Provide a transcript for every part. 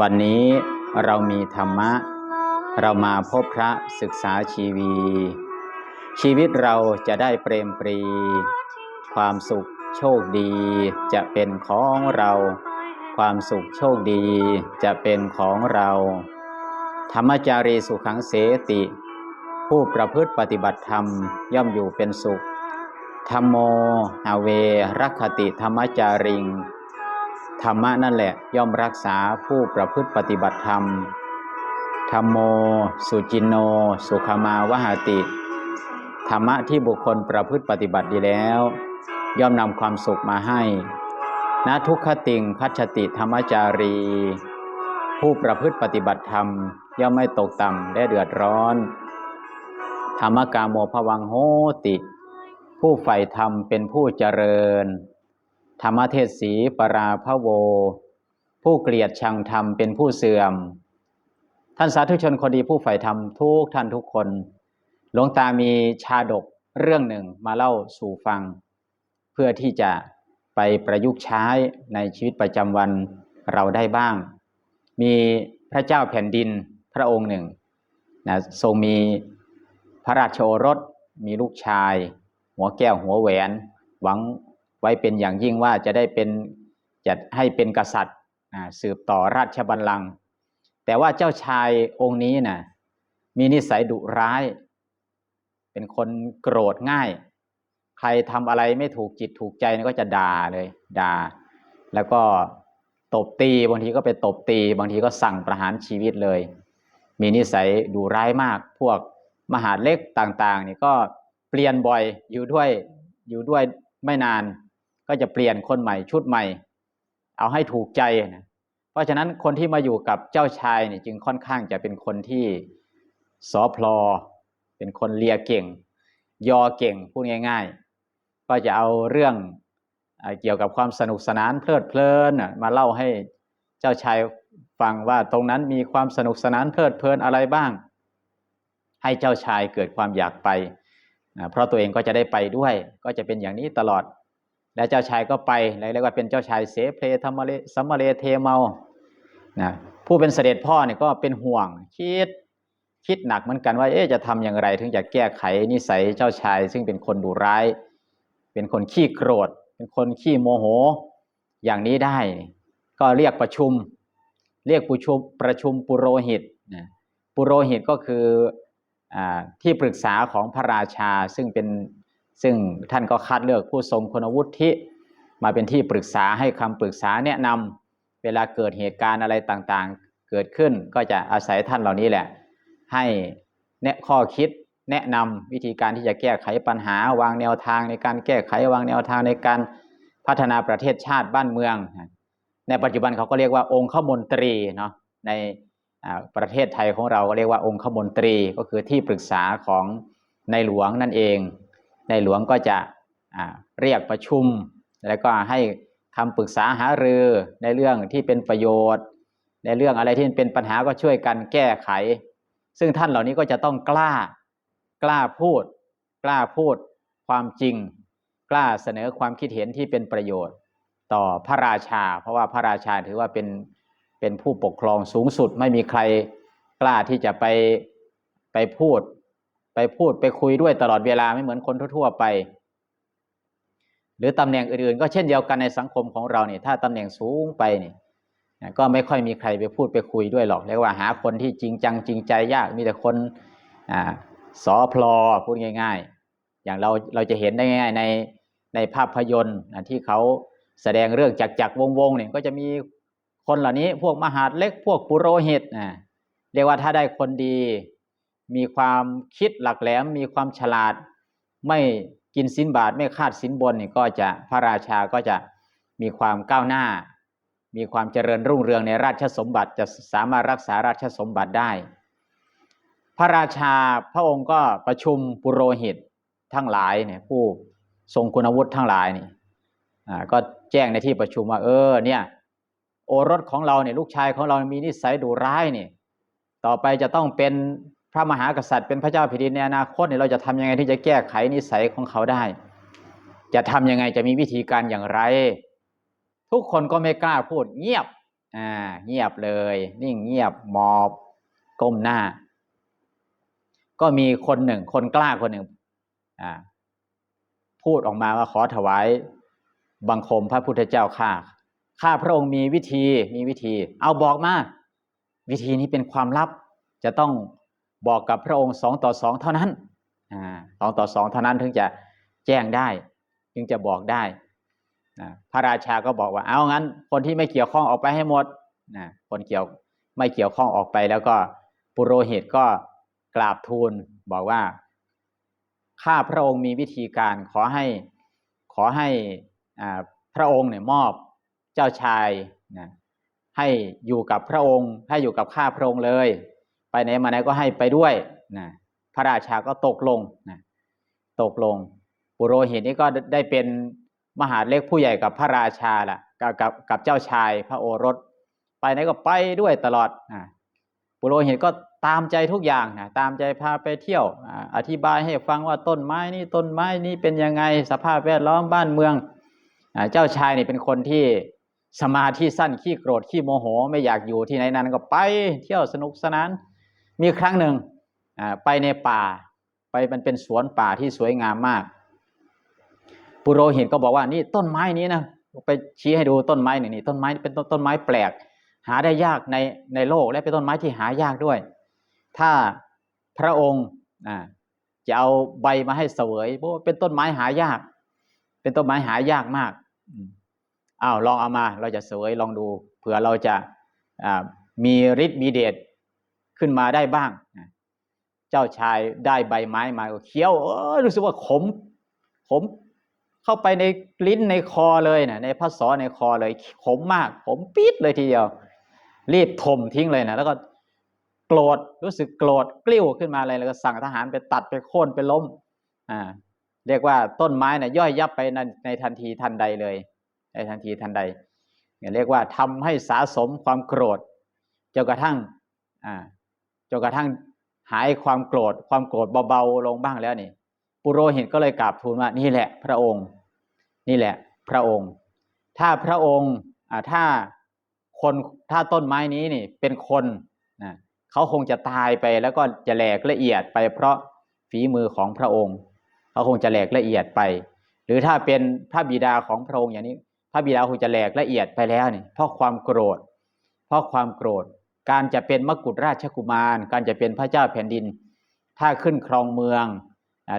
วันนี้เรามีธรรมะ เรามาพบพระศึกษาชีวี ชีวิตเราจะได้เปรมปรี ความสุขโชคดีจะเป็นของเรา ความสุขโชคดีจะเป็นของเรา ธรรมจารีสุขังเสติ ผู้ประพฤติปฏิบัติธรรมย่อมอยู่เป็นสุขธรรมโมอาเวรักขติธรรมจาริง ธรรมะนั่นแหละย่อมรักษาผู้ประพฤติปฏิบัติธรรม ธรรมโม สุจินโน สุขมาวหาติ ธรรมะที่บุคคลประพฤติปฏิบัติดีแล้ว ย่อมนำความสุขมาให้ณทุกขติงคัจฉติธรรมจารี ผู้ประพฤติปฏิบัติธรรม ย่อมไม่ตกต่ำและเดือดร้อน ธรรมกาโมภวังโหติ ผู้ใฝ่ธรรมเป็นผู้เจริญ ธรรมเทศสีปราพโว ผู้เกลียดชังธรรมเป็นผู้เสื่อม ท่านสาธุชนคนดีผู้ใฝ่ธรรมทุกท่านทุกคน หลวงตามีชาดกเรื่องหนึ่งมาเล่าสู่ฟัง เพื่อที่จะไปประยุกต์ใช้ในชีวิตประจำวันเราได้บ้าง มีพระเจ้าแผ่นดินพระองค์หนึ่งนะทรงมีพระราชโอรสมีลูกชาย หัวแก้วหัวแหวน หวัง ไว้เป็นอย่างยิ่งว่าจะได้เป็นจะให้เป็นกษัตริย์สืบต่อราชบัลลังก์แต่ว่าเจ้าชายองค์นี้นะ่ะมีนิสัยดุร้าย เป็นคนโกรธง่าย ใครทำอะไรไม่ถูกจิตถูกใจก็จะด่าเลยด่า แล้วก็ตบตีบางทีก็ไปตบตี บางทีก็สั่งประหารชีวิตเลย มีนิสัยดุร้ายมาก พวกมหาเล็กต่างๆนี่ก็เปลี่ยนบ่อยอยู่ด้วยอยู่ด้วยไม่นาน ก็จะเปลี่ยนคนใหม่ชุดใหม่ เอาให้ถูกใจนะเพราะฉะนั้นคนที่มาอยู่กับเจ้าชายเนี่ยจึงค่อนข้างจะเป็นคนที่สอพลอเป็นคนเลียเก่ง ยอเก่งพูดง่าย ๆ ก็จะเอาเรื่องเกี่ยวกับความสนุกสนานเพลิดเพลินมาเล่าให้เจ้าชายฟังว่าตรงนั้นมีความสนุกสนานเพลิดเพลินอะไรบ้าง ให้เจ้าชายเกิดความอยากไป เพราะตัวเองก็จะได้ไปด้วย ก็จะเป็นอย่างนี้ตลอด และเจ้าชายก็ไปเรียกว่าเป็นเจ้าชายเสเพลธรรมเลสัมมเลเทเมานะผู้เป็นเสด็จพ่อเนี่ยก็เป็นห่วงคิดคิดหนักเหมือนกันว่าเอ๊ะจะทำอย่างไร ถึงจะแก้ไขนิสัยเจ้าชาย ซึ่งเป็นคนดุร้าย เป็นคนขี้โกรธ เป็นคนขี้โมโห อย่างนี้ได้ ก็เรียกประชุม เรียกประชุมประชุมปุโรหิตนะปุโรหิตก็คืออที่ปรึกษาของพระราชาซึ่งเป็น ซึ่งท่านก็คัดเลือกผู้ทรงคุณวุฒิมาเป็นที่ปรึกษาให้คำปรึกษาแนะนำเวลาเกิดเหตุการณ์อะไรต่างๆ เกิดขึ้นก็จะอาศัยท่านเหล่านี้แหละ ให้แนะข้อคิดแนะนำวิธีการที่จะแก้ไขปัญหา วางแนวทางในการแก้ไขวางแนวทางในการพัฒนาประเทศชาติบ้านเมือง ในปัจจุบันเขาก็เรียกว่าองค์ขมนตรีเนาะในประเทศไทยของเราก็เรียกว่าองค์ขมนตรีก็คือที่ปรึกษาของในหลวงนั่นเอง ในหลวงก็จะเรียกประชุม แล้วก็ให้คำปรึกษาหารือในเรื่องที่เป็นประโยชน์ ในเรื่องอะไรที่เป็นปัญหาก็ช่วยกันแก้ไข ซึ่งท่านเหล่านี้ก็จะต้องกล้ากล้าพูด กล้าพูดความจริง กล้าเสนอความคิดเห็นที่เป็นประโยชน์ ต่อพระราชา เพราะว่าพระราชาถือว่าเป็นเป็นผู้ปกครองสูงสุดไม่มีใครกล้าที่จะไปไปพูด ไปพูดไปคุยด้วยตลอดเวลาไม่เหมือนคนทั่ว ๆ ไป หรือตำแหน่งอื่นๆ ก็เช่นเดียวกันในสังคมของเราเนี่ยถ้าตำแหน่งสูงไปเนี่ยก็ไม่ค่อยมีใครไปพูดไปคุยด้วยหรอกเรียกว่าหาคนที่จริงจังจริงใจยากมีแต่คนอ่าสอพลอพูดง่าย ๆ อย่างเราเราจะเห็นได้ง่ายในในภาพยนตร์ที่เขาแสดงเรื่องจักจักรวงวงเนี่ยก็จะมีคนเหล่านี้พวกมหาดเล็กพวกปุโรหิตนะเรียกว่าถ้าได้คนดี มีความคิดหลักแหลม มีความฉลาด ไม่กินสินบาทไม่คาดสินบนนี่ก็จะพระราชาก็จะมีความก้าวหน้า มีความเจริญรุ่งเรืองในราชสมบัติจะสามารถรักษาราชสมบัติได้ พระราชาพระองค์ก็ประชุมปุโรหิตทั้งหลายเนี่ยผู้ทรงคุณวุฒิทั้งหลายนี่อ่าก็แจ้งในที่ประชุมว่าเออเนี่ยโอรสของเราเนี่ยลูกชายของเรามีนิสัยดุร้ายนี่ต่อไปจะต้องเป็น พระมหากษัตริย์เป็นพระเจ้าแผ่นดินในอนาคตเนี่ยเราจะทำยังไงที่จะแก้ไขนิสัยของเขาได้ จะทำยังไงจะมีวิธีการอย่างไร ทุกคนก็ไม่กล้าพูดเงียบอ่าเงียบเลย นิ่งเงียบหมอบก้มหน้า ก็มีคนหนึ่ง คนกล้าคนหนึ่งอ่าพูดออกมาว่าขอถวายบังคมพระพุทธเจ้าข้าข้าพระองค์มีวิธีมีวิธี เอาบอกมา วิธีนี้เป็นความลับจะต้อง บอกกับพระองค์สองต่อสองเท่านั้นสองต่อสองเท่านั้นถึงจะแจ้งได้ จึงจะบอกได้ พระราชาก็บอกว่าเอางั้น คนที่ไม่เกี่ยวข้องออกไปให้หมดคนเกี่ยวไม่เกี่ยวข้องออกไปแล้วก็ปุโรหิตก็กราบทูลบอกว่าข้าพระองค์มีวิธีการขอให้ขอให้พระองค์เนี่ยมอบเจ้าชายนะให้อยู่กับพระองค์ ให้อยู่กับข้าพระองค์เลย ไปไหนมาไหนก็ให้ไปด้วยนะพระราชาก็ตกลงนะตกลง ปุโรหิตนี่ก็ได้เป็นมหาเล็กผู้ใหญ่กับพระราชาล่ะกับกับกับเจ้าชายพระโอรส ไปไหนก็ไปด้วยตลอดนะปุโรหิตก็ตามใจทุกอย่างนะตามใจพาไปเที่ยว อธิบายให้ฟังว่าต้นไม้นี่ต้นไม้นี่เป็นยังไงสภาพแวดล้อมบ้านเมือง เจ้าชายนี่เป็นคนที่สมาธิสั้นขี้โกรธขี้โมโห ไม่อยากอยู่ที่ไหนนั้นก็ไปเที่ยวสนุกสนาน มีครั้งหนึ่งไปในป่า ไปมันเป็นสวนป่าที่สวยงามมาก ปุโรหิตก็บอกว่านี่ต้นไม้นี้นะไปชี้ให้ดูต้นไม้หนึ่งนี่ต้นไม้เป็นต้นไม้แปลก หาได้ยากในในโลกและเป็นต้นไม้ที่หายากด้วย ถ้าพระองค์จะเอาใบมาให้เสวยเพราะว่าเป็นต้นไม้หายาก เป็นต้นไม้หายากมากอ้าวลองเอามาเราจะเสวยลองดู เผื่อเราจะมีฤทธิ์มีเดช ขึ้นมาได้บ้าง เจ้าชายได้ใบไม้มาก็เคี้ยวเออรู้สึกว่าขมขมเข้าไปในลิ้นในคอเลยนะในพระสอในคอเลยขมมากขมปี๊ดเลยทีเดียว รีบถมทิ้งเลยนะแล้วก็โกรธรู้สึกโกรธกลิ้วขึ้นมาเลยแล้วก็สั่งทหารไปตัดไปโค่นไปล้มอ่าเรียกว่าต้นไม้นะ่ะย่อยยับไปในในทันทีทันใดเลย ในทันทีทันใดเนี่ยเรียกว่าทำให้สะสมความโกรธจนกระทั่งอ่า จนกระทั่งหายความโกรธ ความโกรธเบาๆลงบ้างแล้วนี่ ปุโรหิตก็เลยกราบทูลว่านี่แหละ พระองค์ นี่แหละ พระองค์ ถ้าพระองค์ถ้าคนถ้าต้นไม้นี้นี่เป็นคนนะเขาคงจะตายไปแล้วก็จะแหลกละเอียดไปเพราะฝีมือของพระองค์ เขาคงจะแหลกละเอียดไป หรือถ้าเป็นพระบิดาของพระองค์อย่างนี้ พระบิดาคงจะแหลกละเอียดไปแล้วนี่เพราะความโกรธ เพราะความโกรธ การจะเป็นมกุฎราชกุมาร การจะเป็นพระเจ้าแผ่นดิน ถ้าขึ้นครองเมือง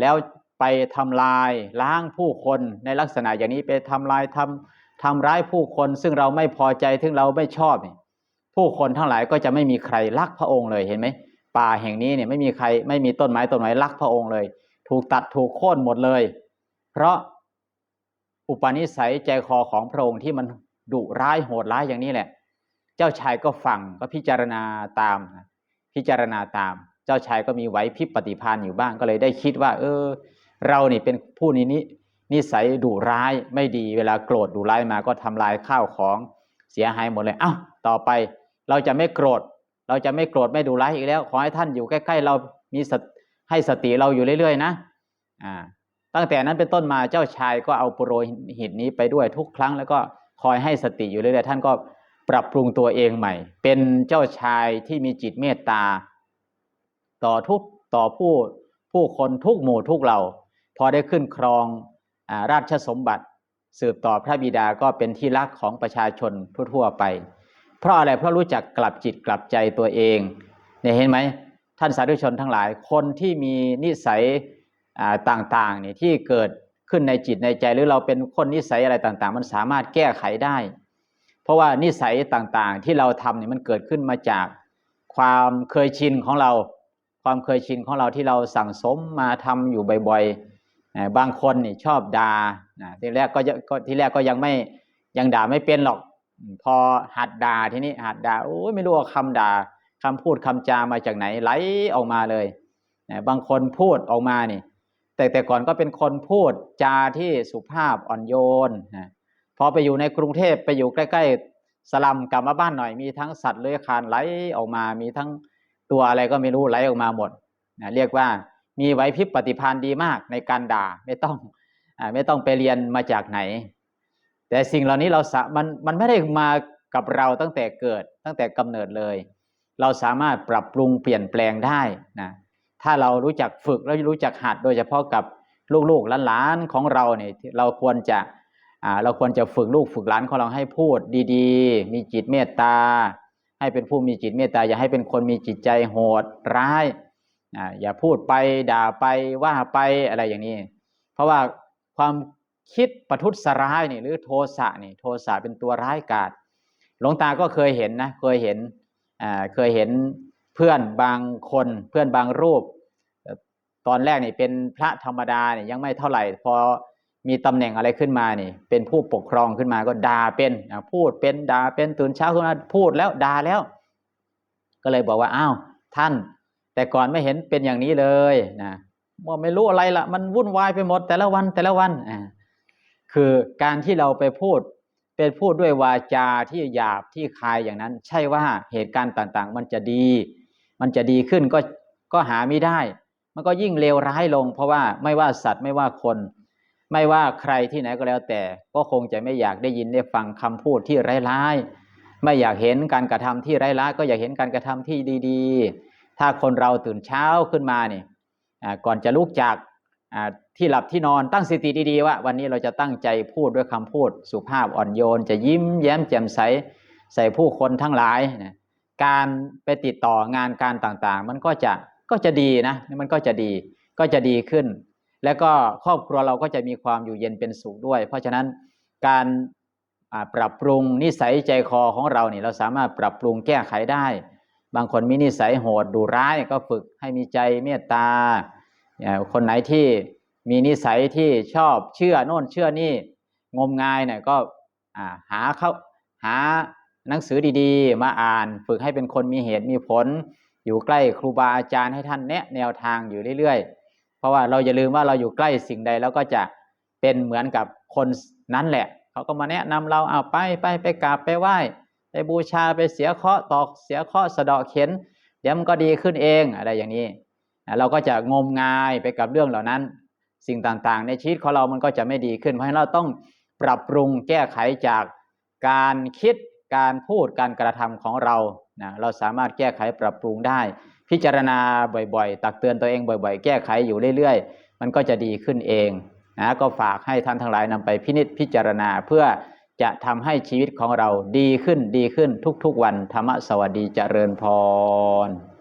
แล้วไปทำลายล้างผู้คนในลักษณะอย่างนี้ไปทำลายทำทำร้ายผู้คน ซึ่งเราไม่พอใจซึ่งเราไม่ชอบผู้คนทั้งหลายก็จะไม่มีใครรักพระองค์เลยเห็นไหมป่าแห่งนี้เนี่ยไม่มีใครไม่มีต้นไม้ต้นไม้รักพระองค์เลย ถูกตัดถูกโค่นหมดเลย เพราะอุปนิสัยใจคอของพระองค์ที่มันดุร้ายโหดร้ายอย่างนี้แหละ เจ้าชายก็ฟังก็พิจารณาตามนะพิจารณาตาม เจ้าชายก็มีไหวพริบปฏิภาณอยู่บ้างก็เลยได้คิดว่า เออ เรานี่เป็นผู้นี้นินิสัยดุร้ายไม่ดีเวลาโกรธดุร้ายมาก็ทำลายข้าวของเสียหายหมดเลย เอ้าต่อไปเราจะไม่โกรธ เราจะไม่โกรธไม่ดุร้ายอีกแล้ว ขอให้ท่านอยู่ใกล้ ๆ เรามีสให้สติเราอยู่เรื่อย ๆ นะอ่าตั้งแต่นั้นเป็นต้นมาเจ้าชายก็เอาปุโรหิตนี้ไปด้วยทุกครั้ง แล้วก็คอยให้สติอยู่เรื่อยๆท่านก็ ปรับปรุงตัวเองใหม่ เป็นเจ้าชายที่มีจิตเมตตา ต่อทุกต่อผู้ผู้คนทุกหมู่ทุกเหล่า พอได้ขึ้นครองอราชสมบัติ สืบต่อพระบิดาก็เป็นที่รักของประชาชนทั่วๆไป เพราะอะไรเพราะรู้จักกลับจิตกลับใจตัวเองเนี่ยเห็นไหมท่านสาธุชนทั้งหลาย คนที่มีนิสัยต่างๆเนี่ยที่เกิดขึ้นในจิตในใจหรือเราเป็นคนนิสัยอะไรต่าง ๆ มันสามารถแก้ไขได้ เพราะว่านิสัยต่างๆ ที่เราทำเนี่ยมันเกิดขึ้นมาจากความเคยชินของเรา ความเคยชินของเราที่เราสั่งสมมาทำอยู่บ่อยๆ บางคนนี่ชอบด่าทีแรกก็ที่แรกก็ยังไม่ยังด่าไม่เป็นหรอก พอหัดด่าทีนี้หัดด่าโอ้ยไม่รู้ว่าคำด่าคำพูดคำจามาจากไหนไหลออกมาเลยนะบางคนพูดออกมานี่ แต่แต่ก่อนก็เป็นคนพูดจาที่สุภาพอ่อนโยนนะ พอไปอยู่ในกรุงเทพไปอยู่ใกล้ ๆสลัมกลับมาบ้านหน่อยมีทั้งสัตว์เลื้อยคลานไหลออกมา มีทั้งตัวอะไรก็ไม่รู้ไหลออกมาหมดนะเรียกว่ามีไหวพริบปฏิภาณดีมากในการด่าไม่ต้องอไม่ต้องไปเรียนมาจากไหน แต่สิ่งเหล่านี้เราสามันมันไม่ได้มากับเราตั้งแต่เกิดตั้งแต่กำเนิดเลย เราสามารถปรับปรุงเปลี่ยนแปลงได้นะถ้าเรารู้จักฝึกแล้วรู้จักหัดโดยเฉพาะกับลูกๆหลานๆของเราเนี่ยเราควรจะ เราควรจะฝึกลูกฝึกหลานของเราให้พูดดีๆ มีจิตเมตตา ให้เป็นผู้มีจิตเมตตา อย่าให้เป็นคนมีจิตใจโหดร้ายอย่าพูดไปด่าไปว่าไปอะไรอย่างนี้ เพราะว่าความคิดประทุษร้ายนี่หรือโทสะนี่โทสะเป็นตัวร้ายกาจหลวงตาก็เคยเห็นนะเคยเห็นเคยเห็นเพื่อนบางคนเพื่อนบางรูป ตอนแรกนี่เป็นพระธรรมดาเนี่ยยังไม่เท่าไหร่พอ มีตำแหน่งอะไรขึ้นมานี่ เป็นผู้ปกครองขึ้นมาก็ด่าเป็นพูดเป็นด่าเป็นตื่นเช้าขึ้นมาพูดแล้วด่าแล้ว ก็เลยบอกว่าอ้าวท่าน แต่ก่อนไม่เห็นเป็นอย่างนี้เลยนะว่าไม่รู้อะไรละมันวุ่นวายไปหมดแต่ละวันแต่ละวันอ่าคือการที่เราไปพูดเป็นพูดด้วยวาจาที่หยาบที่คายอย่างนั้น ใช่ว่าเหตุการณ์ต่างๆ มันจะดี มันจะดีขึ้นก็ก็หาไม่ได้ มันก็ยิ่งเลวร้ายลง เพราะว่าไม่ว่าสัตว์ไม่ว่าคน ไม่ว่าใครที่ไหนก็แล้วแต่ ก็คงจะไม่อยากได้ยินได้ฟังคำพูดที่ร้ายๆไม่อยากเห็นการกระทำที่ร้ายๆก็อยากเห็นการกระทำที่ดีๆ ถ้าคนเราตื่นเช้าขึ้นมาเนี่ยก่อนจะลุกจากที่หลับที่นอนตั้งสติดีๆว่า วันนี้เราจะตั้งใจพูดด้วยคำพูด สุภาพอ่อนโยน จะยิ้มแย้มแจ่มใสใส่ผู้คนทั้งหลายนะการไปติดต่องานการต่างๆ มันก็จะก็จะดีนะมันก็จะดีก็จะดีขึ้น แล้วก็ครอบครัวเราก็จะมีความอยู่เย็นเป็นสุขด้วย เพราะฉะนั้นการปรับปรุงนิสัยใจคอของเราเนี่ยเราสามารถปรับปรุงแก้ไขได้ บางคนมีนิสัยโหดดุร้ายก็ฝึกให้มีใจเมตตา คนไหนที่มีนิสัยที่ชอบเชื่อโน่นเชื่อนี่งมงายเนี่ยก็หาเข้าหาหนังสือดีๆ มาอ่าน ฝึกให้เป็นคนมีเหตุมีผล อยู่ใกล้ครูบาอาจารย์ให้ท่านแนะแนวทางอยู่เรื่อยๆ เพราะว่าเราอย่าลืมว่าเราอยู่ใกล้สิ่งใดแล้วก็จะเป็นเหมือนกับคนนั้นแหละ เขาก็มาแนะนำเราเอาไปไปไปกราบไปไหว้ไปบูชาไปเสียเคาะตอกเสียเคาะสะเดาะเข็นเดี๋ยวมันก็ดีขึ้นเองอะไรอย่างนี้ เราก็จะงมงายไปกับเรื่องเหล่านั้น สิ่งต่างๆ ในชีวิตของเรามันก็จะไม่ดีขึ้น เพราะฉะนั้นเราต้องปรับปรุงแก้ไขจากการคิดการพูดการกระทำของเรานะเราสามารถแก้ไขปรับปรุงได้ พิจารณาบ่อยๆ ตักเตือนตัวเองบ่อย ๆ แก้ไขอยู่เรื่อยๆ มันก็จะดีขึ้นเองนะก็ฝากให้ท่านทั้งหลายนำไปพินิจพิจารณาเพื่อจะทำให้ชีวิตของเราดีขึ้นดีขึ้นทุกๆวันธรรมสวัสดีเจริญพร